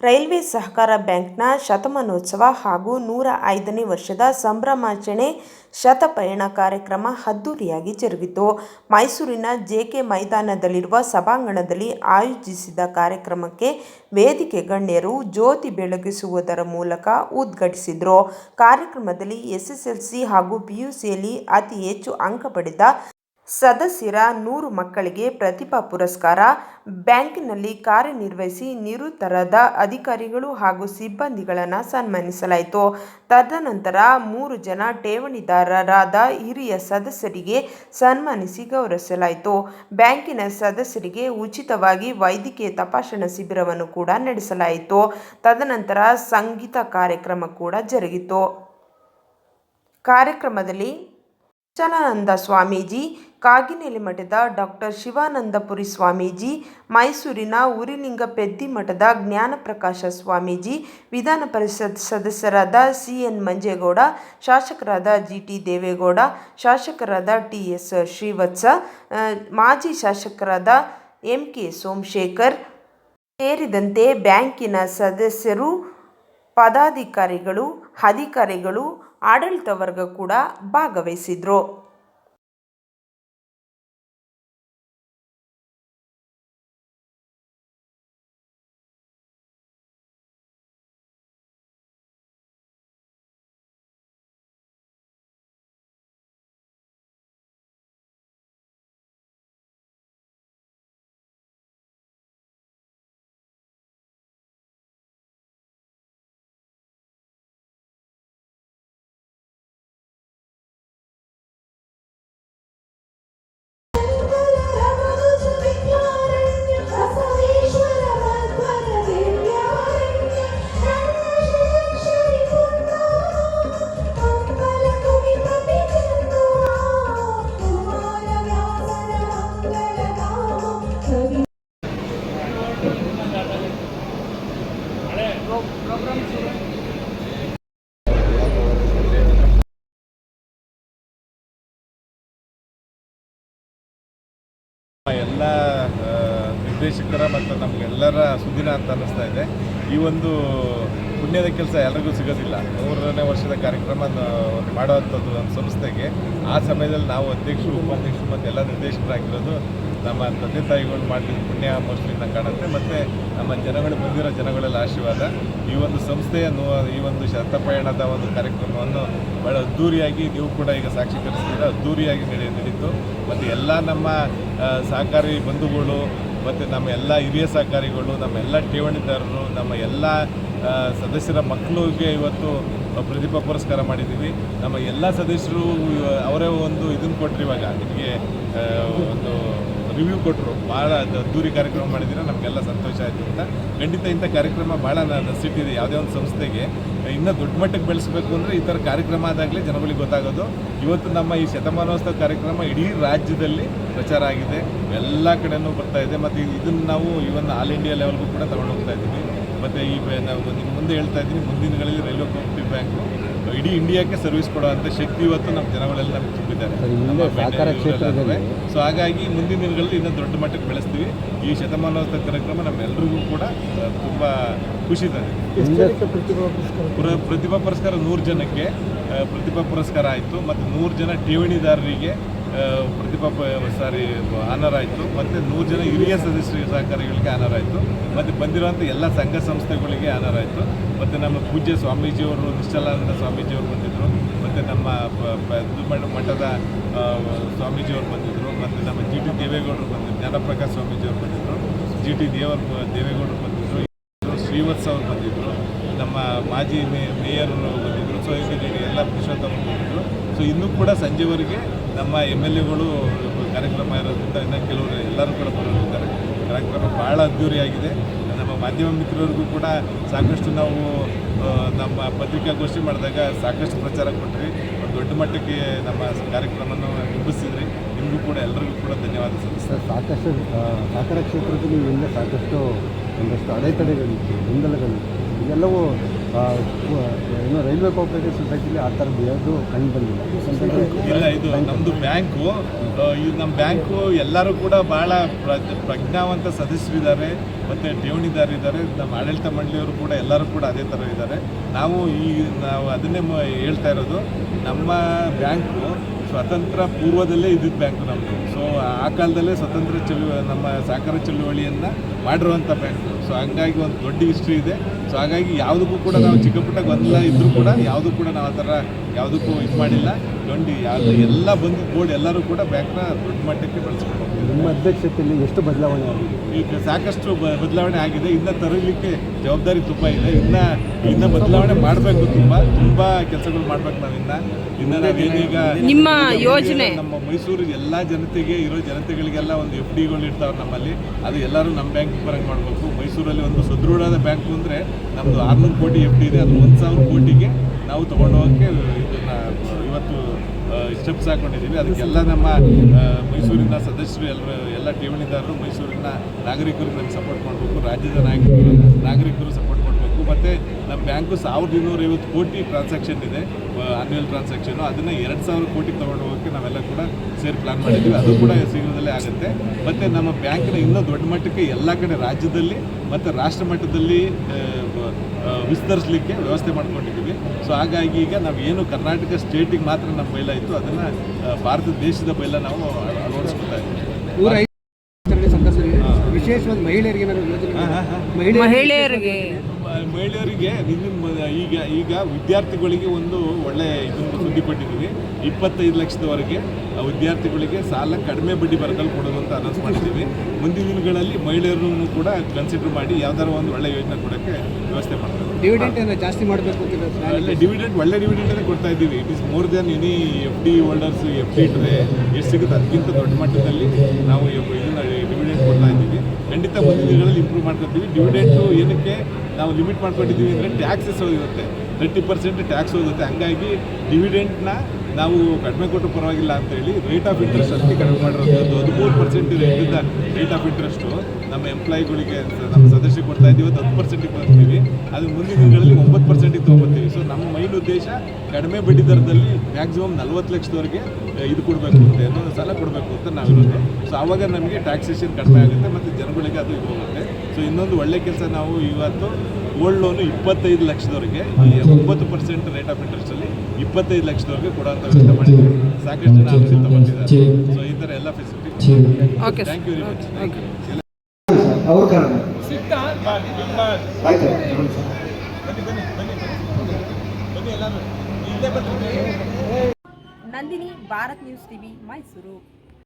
Railway ಸಹಕಾರ ಬ್ಯಾಂಕ್ನ ಶತಮಾನೋತ್ಸವ ಹಾಗೂ ನೂರ ಐದನೇ ವರ್ಷದ ಸಂಭ್ರಮಾಚರಣೆ ಶತಪಯಣ ಕಾರ್ಯಕ್ರಮ ಅದ್ದೂರಿಯಾಗಿ ಜರುಗಿತು. ಮೈಸೂರಿನ ಜೆಕೆ ಮೈದಾನದಲ್ಲಿರುವ ಸಭಾಂಗಣದಲ್ಲಿ ಆಯೋಜಿಸಿದ ಕಾರ್ಯಕ್ರಮಕ್ಕೆ ವೇದಿಕೆ ಗಣ್ಯರು ಜ್ಯೋತಿ ಬೆಳಗಿಸುವುದರ ಮೂಲಕ ಉದ್ಘಾಟಿಸಿದರು. ಕಾರ್ಯಕ್ರಮದಲ್ಲಿ ಎಸ್ಎಸ್ಎಲ್ಸಿ ಹಾಗೂ ಪಿಯುಸಿಯಲ್ಲಿ ಅತಿ ಹೆಚ್ಚು ಅಂಕ ಪಡೆದ ಸದಸ್ಯರ ನೂರು ಮಕ್ಕಳಿಗೆ ಪ್ರತಿಭಾ ಪುರಸ್ಕಾರ, ಬ್ಯಾಂಕಿನಲ್ಲಿ ಕಾರ್ಯನಿರ್ವಹಿಸಿ ನಿವೃತ್ತರಾದ ಅಧಿಕಾರಿಗಳು ಹಾಗೂ ಸಿಬ್ಬಂದಿಗಳನ್ನು ಸನ್ಮಾನಿಸಲಾಯಿತು. ತದನಂತರ ಮೂರು ಜನ ಠೇವಣಿದಾರರಾದ ಹಿರಿಯ ಸದಸ್ಯರಿಗೆ ಸನ್ಮಾನಿಸಿ ಗೌರವಿಸಲಾಯಿತು. ಬ್ಯಾಂಕಿನ ಸದಸ್ಯರಿಗೆ ಉಚಿತವಾಗಿ ವೈದ್ಯಕೀಯ ತಪಾಸಣಾ ಶಿಬಿರವನ್ನು ಕೂಡ ನಡೆಸಲಾಯಿತು. ತದನಂತರ ಸಂಗೀತ ಕಾರ್ಯಕ್ರಮ ಕೂಡ ಜರುಗಿತು. ಕಾರ್ಯಕ್ರಮದಲ್ಲಿ ಚನಾನಂದ ಸ್ವಾಮೀಜಿ ಕಾಗಿನೆಲೆ ಮಠದ ಡಾಕ್ಟರ್ ಶಿವಾನಂದಪುರಿ ಸ್ವಾಮೀಜಿ, ಮೈಸೂರಿನ ಉರಿಲಿಂಗಪೆದ್ದಿ ಮಠದ ಜ್ಞಾನಪ್ರಕಾಶ ಸ್ವಾಮೀಜಿ, ವಿಧಾನ ಪರಿಷತ್ ಸದಸ್ಯರಾದ ಸಿ ಎನ್ ಮಂಜೇಗೌಡ, ಶಾಸಕರಾದ ಜಿ ಟಿ ದೇವೇಗೌಡ, ಶಾಸಕರಾದ ಟಿ ಎಸ್ ಶ್ರೀವತ್ಸ ಮಾಜಿ ಶಾಸಕರಾದ ಎಂ ಕೆ ಸೋಮಶೇಖರ್ ಸೇರಿದಂತೆ ಬ್ಯಾಂಕಿನ ಸದಸ್ಯರು, ಪದಾಧಿಕಾರಿಗಳು, ಅಧಿಕಾರಿಗಳು, ಆಡಳಿತ ವರ್ಗ ಕೂಡ ಭಾಗವಹಿಸಿದ್ರು. ಎಲ್ಲ ನಿರ್ದೇಶಕರ ಮತ್ತು ನಮಗೆಲ್ಲರ ಸುದಿನ ಅಂತ ಅನ್ನಿಸ್ತಾ ಇದೆ. ಈ ಒಂದು ಪುಣ್ಯದ ಕೆಲಸ ಎಲ್ರಿಗೂ ಸಿಗೋದಿಲ್ಲ. ಮೂರನೇ ವರ್ಷದ ಕಾರ್ಯಕ್ರಮ ಮಾಡುವಂಥದ್ದು ಒಂದು ಸಂಸ್ಥೆಗೆ. ಆ ಸಮಯದಲ್ಲಿ ನಾವು ಅಧ್ಯಕ್ಷರು, ಉಪಾಧ್ಯಕ್ಷರು ಮತ್ತು ಎಲ್ಲ ನಿರ್ದೇಶಕರಾಗಿರೋದು ನಮ್ಮ ತಂದೆ ತಾಯಿಗಳು ಮಾಡಿದ ಪುಣ್ಯ ಮೋಸ್ಟ್ಲಿ ನಂಗೆ ಕಾಣುತ್ತೆ. ಮತ್ತು ನಮ್ಮ ಜನಗಳು ಬಂದಿರೋ ಜನಗಳೆಲ್ಲ ಆಶೀರ್ವಾದ. ಈ ಒಂದು ಸಂಸ್ಥೆಯ ಈ ಒಂದು ಶತಪಯಣದ ಒಂದು ಕಾರ್ಯಕ್ರಮವನ್ನು ಭಾಳ ಅದ್ಧೂರಿಯಾಗಿ ನೀವು ಕೂಡ ಈಗ ಸಾಕ್ಷೀಕರಿಸಿದ್ರೆ ಅದ್ಧೂರಿಯಾಗಿ ನಡೆ ನಡೀತು ಮತ್ತು ಎಲ್ಲ ನಮ್ಮ ಸಹಕಾರಿ ಬಂಧುಗಳು, ಮತ್ತು ನಮ್ಮ ಎಲ್ಲ ಹಿರಿಯ ಸಹಕಾರಿಗಳು, ನಮ್ಮ ಎಲ್ಲ ಠೇವಣಿದಾರರು, ನಮ್ಮ ಎಲ್ಲ ಸದಸ್ಯರ ಮಕ್ಕಳಿಗೆ ಇವತ್ತು ಪ್ರತಿಭಾ ಪುರಸ್ಕಾರ ಮಾಡಿದ್ದೀವಿ. ನಮ್ಮ ಎಲ್ಲ ಸದಸ್ಯರು ಅವರೇ ಒಂದು ಇದನ್ನು ಕೊಟ್ಟರು ಇವಾಗ. ನಿಮಗೆ ಒಂದು ರಿವ್ಯೂ ಕೊಟ್ಟರು ಭಾಳ ಅದ್ದೂರಿ ಕಾರ್ಯಕ್ರಮ ಮಾಡಿದ್ದೀರ? ನಮಗೆಲ್ಲ ಸಂತೋಷ ಆಯಿತು ಅಂತ. ಖಂಡಿತ ಇಂಥ ಕಾರ್ಯಕ್ರಮ ಭಾಳ ಸಿಟ್ಟಿದೆ ಯಾವುದೇ ಒಂದು ಸಂಸ್ಥೆಗೆ. ಇನ್ನೂ ದೊಡ್ಡ ಮಟ್ಟಕ್ಕೆ ಬೆಳೆಸಬೇಕು ಅಂದರೆ ಈ ಥರ ಕಾರ್ಯಕ್ರಮ ಆದಾಗಲೇ ಜನಗಳಿಗೆ ಗೊತ್ತಾಗೋದು. ಇವತ್ತು ನಮ್ಮ ಈ ಶತಮಾನೋತ್ಸವ ಕಾರ್ಯಕ್ರಮ ಇಡೀ ರಾಜ್ಯದಲ್ಲಿ ಪ್ರಚಾರ ಆಗಿದೆ. ಎಲ್ಲ ಕಡೆನೂ ಬರ್ತಾ ಇದೆ. ಮತ್ತು ಇದನ್ನು ನಾವು ಇವನ್ ಆಲ್ ಇಂಡಿಯಾ ಲೆವೆಲ್ಗೂ ಕೂಡ ತಗೊಂಡು ಹೋಗ್ತಾ ಇದ್ದೀವಿ. ಮತ್ತು ಈ ನಾವು ನಿಮ್ಮ ಮುಂದೆ ಹೇಳ್ತಾ ಇದ್ದೀನಿ ಮುಂದಿನ ದಿನಗಳಲ್ಲಿ ರೈಲ್ವೆ ಕೋಪರೇಟಿವ್ ಬ್ಯಾಂಕು ಇಡೀ ಇಂಡಿಯಾಕ್ಕೆ ಸರ್ವಿಸ್ ಕೊಡುವಂಥ ಶಕ್ತಿ ಇವತ್ತು ನಮ್ಮ ಜನಗಳೆಲ್ಲ ನಮಗೆ ತುಂಬಿದ್ದಾರೆ. ನಮ್ಮ ಸಹಕಾರ ಕ್ಷೇತ್ರದಲ್ಲಿ. ಸೊ ಹಾಗಾಗಿ ಮುಂದಿನ ದಿನಗಳಲ್ಲಿ ಇನ್ನೂ ದೊಡ್ಡ ಮಟ್ಟಕ್ಕೆ ಬೆಳೆಸ್ತೀವಿ. ಈ ಶತಮಾನೋತ್ಸವ ಕಾರ್ಯಕ್ರಮ ನಮ್ಮೆಲ್ಲರಿಗೂ ಕೂಡ ತುಂಬ ಖುಷಿ ತಂದಿದೆ. ಪುರ ಪ್ರತಿಭಾ ಪುರಸ್ಕಾರ ನೂರು ಜನಕ್ಕೆ ಪ್ರತಿಭಾ ಪುರಸ್ಕಾರ ಆಯಿತು. ಮತ್ತು ನೂರು ಜನ ಠೇವಣಿದಾರರಿಗೆ ಪ್ರತಿಭಾ ಸಾರಿ ಆನರ್ ಆಯಿತು. ಮತ್ತು ನೂರು ಜನ ಹಿರಿಯ ಸದಸ್ಯರಿಗೆ ಸಹಕಾರಿಗಳಿಗೆ ಆನರ್ ಆಯಿತು. ಮತ್ತು ಬಂದಿರುವಂಥ ಎಲ್ಲ ಸಂಘ ಸಂಸ್ಥೆಗಳಿಗೆ ಆನರ್ ಆಯಿತು. ಮತ್ತು ನಮ್ಮ ಪೂಜ್ಯ ಸ್ವಾಮೀಜಿಯವರು, ನಿಶ್ಚಲಾನಂದ ಸ್ವಾಮೀಜಿಯವರು ಬಂದಿದ್ದರು ಮತ್ತು ನಮ್ಮ ಮಠದ ಸ್ವಾಮೀಜಿಯವರು ಬಂದಿದ್ದರು ಮತ್ತು ನಮ್ಮ ಜಿ ಟಿ ದೇವೇಗೌಡರು ಬಂದಿದ್ದರು ಜ್ಞಾನಪ್ರಕಾಶ್ ಸ್ವಾಮೀಜಿಯವರು ಬಂದಿದ್ದರು ಜಿ ಟಿ ದೇವರ್ ದೇವೇಗೌಡರು ಬಂದಿದ್ದರು ಶ್ರೀವತ್ಸ ಅವರು ಬಂದಿದ್ದರು ನಮ್ಮ ಮಾಜಿ ಮೇಯರ್ ಬಂದಿದ್ದರು ಸೊ ಹೀಗೆ ಎಲ್ಲ ಪುರುಷೋತ್ತಮ ಬಂದಿದ್ದರು ಸೊ ಇನ್ನೂ ಕೂಡ ಸಂಜೆವರೆಗೆ ನಮ್ಮ ಎಂ ಎಲ್ ಎಗಳು ಕಾರ್ಯಕ್ರಮ ಇರೋದ್ರಿಂದ ಇನ್ನು ಕೆಲವರು ಎಲ್ಲರೂ ಕೂಡ ಬರೋರಿದ್ದಾರೆ ಕಾರ್ಯಕ್ರಮ ಭಾಳ ಅದ್ಧೂರಿಯಾಗಿದೆ. ನಮ್ಮ ಮಾಧ್ಯಮ ಮಿತ್ರರಿಗೂ ಕೂಡ ಸಾಕಷ್ಟು ನಾವು ನಮ್ಮ ಪತ್ರಿಕಾಗೋಷ್ಠಿ ಮಾಡಿದಾಗ ಸಾಕಷ್ಟು ಪ್ರಚಾರ ಕೊಟ್ಟಿರಿ ದೊಡ್ಡ ಮಟ್ಟಕ್ಕೆ ನಮ್ಮ ಕಾರ್ಯಕ್ರಮವನ್ನು ನಿಂಬಿಸಿದ್ರಿ ನಿಮಗೂ ಕೂಡ ಎಲ್ಲರಿಗೂ ಕೂಡ ಧನ್ಯವಾದ ಸರ್. ಸಾಕಷ್ಟು ಸಾಕಾರ ಕ್ಷೇತ್ರದಲ್ಲಿ ಹಿಂದೆ ಸಾಕಷ್ಟು ಒಂದಷ್ಟು ಅಡೆತಡೆಗಳಿತ್ತು, ಗೊಂದಲಗಳಿತ್ತು. ಇದೆಲ್ಲವೂ ಏನು ರೈಲ್ವೆ ಕೋಆಪರೇಟಿವ್ ಸೊಸೈಟಿಲಿ ಆ ಥರದ್ದು ಯಾವುದು ಕಂಡು ಬಂದಿಲ್ಲ. ಇಲ್ಲ ಇದು ನಮ್ಮದು ಬ್ಯಾಂಕು ಇದು ನಮ್ಮ ಬ್ಯಾಂಕು ಎಲ್ಲರೂ ಕೂಡ ಭಾಳ ಸದಸ್ಯರು ಪ್ರಜ್ಞಾವಂತ ಸದಸ್ಯರಿದ್ದಾರೆ ಮತ್ತು ಠೇವಣಿದಾರರಿದ್ದಾರೆ ನಮ್ಮ ಆಡಳಿತ ಮಂಡಳಿಯವರು ಕೂಡ ಎಲ್ಲರೂ ಕೂಡ ಅದೇ ಥರ ಇದ್ದಾರೆ. ನಾವು ಈ ನಾವು ಅದನ್ನೇ ಹೇಳ್ತಾ ಇರೋದು ನಮ್ಮ ಬ್ಯಾಂಕು ಸ್ವತಂತ್ರ ಪೂರ್ವದಲ್ಲೇ ಇದ್ದಿದ್ದ ಬ್ಯಾಂಕು ನಮ್ಮದು ಆ ಕಾಲದಲ್ಲೇ ಸ್ವತಂತ್ರ ಚಳುವ ನಮ್ಮ ಸಹಕಾರ ಚಳುವಳಿಯನ್ನು ಮಾಡಿರುವಂಥ ಬ್ಯಾಂಕ್. ಸೊ ಹಂಗಾಗಿ ಒಂದು ದೊಡ್ಡ ಹಿಸ್ಟ್ರಿ ಇದೆ. ಸೊ ಹಾಗಾಗಿ ಯಾವುದಕ್ಕೂ ಕೂಡ ನಾವು ಚಿಕ್ಕ ಪುಟ್ಟ ಗೊಂದಲ ಇದ್ದರೂ ಕೂಡ ಯಾವುದೂ ಕೂಡ ನಾವು ಆ ಥರ ಯಾವುದಕ್ಕೂ ಇದು ಮಾಡಿಲ್ಲ. ಗಂಡು ಯಾರು ಎಲ್ಲ ಬಂದು ಬೋರ್ಡ್ ಎಲ್ಲರೂ ಕೂಡ ಬ್ಯಾಂಕ್ನ ದೊಡ್ಡ ಮಟ್ಟಕ್ಕೆ ಬಳಸ್ಕೊಂಡು ನಿಮ್ಮ ಅಧ್ಯಕ್ಷತೆಯಲ್ಲಿ ಎಷ್ಟು ಬದಲಾವಣೆ ಆಗಿದೆ? ಈಗ ಸಾಕಷ್ಟು ಬದಲಾವಣೆ ಆಗಿದೆ. ಇನ್ನು ತರಲಿಕ್ಕೆ ಜವಾಬ್ದಾರಿ ತುಂಬ ಇದೆ. ಇನ್ನು ಇನ್ನು ಬದಲಾವಣೆ ಮಾಡಬೇಕು ತುಂಬ. ತುಂಬ ಕೆಲಸಗಳು ಮಾಡ್ಬೇಕು ನಾವಿನ್ನ ಇನ್ನು. ನಾವೇನೀಗ ನಿಮ್ಮ ಈಗ ಯೋಜನೆ? ನಮ್ಮ ಮೈಸೂರು ಎಲ್ಲ ಜನತೆಗೆ ಇರೋ ಜನತೆಗಳಿಗೆಲ್ಲ ಒಂದು ಎಫ್ ಡಿಗಳು ಇರ್ತಾವೆ ನಮ್ಮಲ್ಲಿ. ಅದು ಎಲ್ಲರೂ ನಮ್ಮ ಬ್ಯಾಂಕ್ ಬರಂಗೆ ಮಾಡಬೇಕು. ಮೈಸೂರಲ್ಲಿ ಒಂದು ಸದೃಢವಾದ ಬ್ಯಾಂಕು ಅಂದರೆ ನಮ್ಮದು ಆರ್ನೂರು ಕೋಟಿ ಎಫ್ ಡಿ ಇದೆ. ಅದು ಒಂದು ಸಾವಿರ ಕೋಟಿಗೆ ನಾವು ತೊಗೊಂಡು ಹೋಗೋಕ್ಕೆ ಇದನ್ನು, ಇವತ್ತು ಸ್ಟೆಪ್ಸ್ ಹಾಕೊಂಡಿದ್ದೀವಿ. ಅದಕ್ಕೆಲ್ಲ ನಮ್ಮ ಮೈಸೂರಿನ ಸದಸ್ಯರು ಎಲ್ಲರೂ, ಎಲ್ಲ ಠೇವಣಿದಾರರು ಮೈಸೂರಿನ ನಾಗರಿಕರು ನಮಗೆ ಸಪೋರ್ಟ್ ಮಾಡಬೇಕು ರಾಜ್ಯದ ನಾಯಕರು ನಾಗರಿಕರು ಸಪೋರ್ಟ್ ಮಾಡಬೇಕು ಮತ್ತು ನಮ್ಮ ಬ್ಯಾಂಕು ಸಾವಿರದ ಇನ್ನೂರೈವತ್ತು ಕೋಟಿ ಟ್ರಾನ್ಸಾಕ್ಷನ್ ಇದೆ. ಆನ್ಯುವಲ್ ಟ್ರಾನ್ಸಾಕ್ಷನು ಅದನ್ನು ಎರಡು ಸಾವಿರ ಕೋಟಿ ತೊಗೊಂಡು ಹೋಗೋಕ್ಕೆ ನಾವೆಲ್ಲ ಕೂಡ ಸೇರಿ ಪ್ಲಾನ್ ಮಾಡಿದ್ದೀವಿ. ಅದು ಕೂಡ ಶೀಘ್ರದಲ್ಲೇ ಆಗುತ್ತೆ. ಮತ್ತು ನಮ್ಮ ಬ್ಯಾಂಕಿನ ಇನ್ನೂ ದೊಡ್ಡ ಮಟ್ಟಕ್ಕೆ ಎಲ್ಲ ಕಡೆ ರಾಜ್ಯದಲ್ಲಿ ಮತ್ತು ರಾಷ್ಟ್ರ ಮಟ್ಟದಲ್ಲಿ ವಿಸ್ತರಿಸಲಿಕ್ಕೆ ವ್ಯವಸ್ಥೆ ಮಾಡ್ಕೊಂಡಿದ್ದೀವಿ. ಸೊ ಹಾಗಾಗಿ ಈಗ ನಾವು ಏನು ಕರ್ನಾಟಕ ಸ್ಟೇಟಿಗೆ ಮಾತ್ರ ನಮ್ಮ ಬೈಲ ಇತ್ತು ಅದನ್ನು ಭಾರತ ದೇಶದ ಬೈಲ ನಾವು ಅಳ- ಅಳವಡಿಸ್ಕೊತಾ ಇದ್ದೀವಿ. ವಿಶೇಷವಾಗಿ ಮಹಿಳೆಯರಿಗೆ ಮಹಿಳೆಯರಿಗೆ ಮಹಿಳೆಯರಿಗೆ ನಿನ್ನ ಈಗ ಈಗ ವಿದ್ಯಾರ್ಥಿಗಳಿಗೆ ಒಂದು ಒಳ್ಳೆ ಇದನ್ನು ಸುದ್ದಿ ಕೊಟ್ಟಿದ್ದೀವಿ ಇಪ್ಪತ್ತೈದು ಲಕ್ಷದವರೆಗೆ ವಿದ್ಯಾರ್ಥಿಗಳಿಗೆ ಸಾಲ ಕಡಿಮೆ ಬಡ್ಡಿ ಬರದಲ್ಲಿ ಕೊಡೋದು ಅಂತ ಅನೌನ್ಸ್ ಮಾಡಿದ್ದೀವಿ. ಮುಂದಿನ ದಿನಗಳಲ್ಲಿ ಮಹಿಳೆಯರನ್ನು ಕೂಡ ಕನ್ಸಿಡರ್ ಮಾಡಿ ಯಾವ್ದಾರ ಒಂದು ಒಳ್ಳೆ ಯೋಜನೆ ಕೊಡೋಕ್ಕೆ ವ್ಯವಸ್ಥೆ ಮಾಡ್ತಾರೆ ಡಿವಿಡೆಂಟ್ ಜಾಸ್ತಿ ಮಾಡಬೇಕು ಒಳ್ಳೆ ಡಿವಿಡೆಂಟ್ ಒಳ್ಳೆ ಡಿವಿಡೆಂಟೇ ಕೊಡ್ತಾ ಇದ್ದೀವಿ. It is more than any F D holders F D ಇಟ್ಟರೆ ಎಷ್ಟು ಸಿಗುತ್ತೆ? ಅದಕ್ಕಿಂತ ದೊಡ್ಡ ಮಟ್ಟದಲ್ಲಿ ನಾವು ಇದನ್ನು ಇದನ್ನ ಡಿವಿಡೆಂಟ್ ಕೊಡ್ತಾ ಇದ್ದೀವಿ. ಖಂಡಿತ ಮುಂದಿನ ದಿನಗಳಲ್ಲಿ ಇಂಪ್ರೂವ್ ಮಾಡ್ಕೊತೀವಿ ಡಿವಿಡೆಂಟು ಏನಕ್ಕೆ ನಾವು ಲಿಮಿಟ್ ಮಾಡ್ಕೊಂಡಿದ್ದೀವಿ ಅಂದರೆ ಟ್ಯಾಕ್ಸಸ್ ಹೋಗಿರುತ್ತೆ. ತರ್ಟಿ ಪರ್ಸೆಂಟ್ ಟ್ಯಾಕ್ಸ್ ಹೋಗುತ್ತೆ. ಹಂಗಾಗಿ ಡಿವಿಡೆಂಟ್ನ ನಾವು ಕಡಿಮೆ ಕೊಟ್ಟು ಪರವಾಗಿಲ್ಲ ಅಂತ ಹೇಳಿ ರೇಟ್ ಆಫ್ ಇಂಟ್ರೆಸ್ಟ್ ಅಷ್ಟೇ ಕಡಿಮೆ ಮಾಡಿರೋದು ಹದಿಮೂರು ಪರ್ಸೆಂಟ್ ರೇಟಿಂದ ರೇಟ್ ಆಫ್ ಇಂಟ್ರೆಸ್ಟು ನಮ್ಮ ಎಂಪ್ಲಾಯಿಗಳಿಗೆ ನಮ್ಮ ಸದಸ್ಯ ಕೊಡ್ತಾ ಇದ್ದೀವಿ, ಅದು ಹತ್ತು ಪರ್ಸೆಂಟಿಗೆ ಬರ್ತೀವಿ ಅದು ಮುಂದಿನ ದಿನಗಳಲ್ಲಿ ಒಂಬತ್ತು ಪರ್ಸೆಂಟಿಗೆ ತೊಗೊಬರ್ತೀವಿ ಸೊ ನಮ್ಮ ಮೈನ್ ಉದ್ದೇಶ ಕಡಿಮೆ ಬಡ್ಡಿ ದರದಲ್ಲಿ ಮ್ಯಾಕ್ಸಿಮಮ್ ನಲ್ವತ್ತು ಲಕ್ಷದವರೆಗೆ ಇದು ಕೊಡಬೇಕು ಅಂತ ಏನೋ ಸಾಲ ಕೊಡಬೇಕು ಅಂತ ನಾವಿರೋದು. ಸೊ ಆವಾಗ ನಮಗೆ ಟ್ಯಾಕ್ಸೇಷನ್ ಕಡಿಮೆ ಆಗುತ್ತೆ ಮತ್ತು ಜನಗಳಿಗೆ ಅದು ಹೋಗುತ್ತೆ ಸೊ ಇನ್ನೊಂದು ಒಳ್ಳೆ ಕೆಲಸ ನಾವು ಇವತ್ತು ಗೋಲ್ಡ್ ಲೋನು ಇಪ್ಪತ್ತೈದು ಲಕ್ಷದವರೆಗೆ ಒಂಬತ್ತು ಪರ್ಸೆಂಟ್ ರೇಟ್ ಆಫ್ ಇಂಟ್ರೆಸ್ಟಲ್ಲಿ ಇಪ್ಪತ್ತೈದು ಲಕ್ಷದವರೆಗೆ ಕೊಡೋಂಥ ವ್ಯವಸ್ಥೆ ಮಾಡಿದ್ದೀವಿ ಸಾಕಷ್ಟು ಜನ ಆಲೋಚಿತ ಬಂದಿದ್ದಾರೆ ಸೊ ಈ ಥರ ಎಲ್ಲ facility thank you very much thank you Nandini Bharat news TV Mysuru.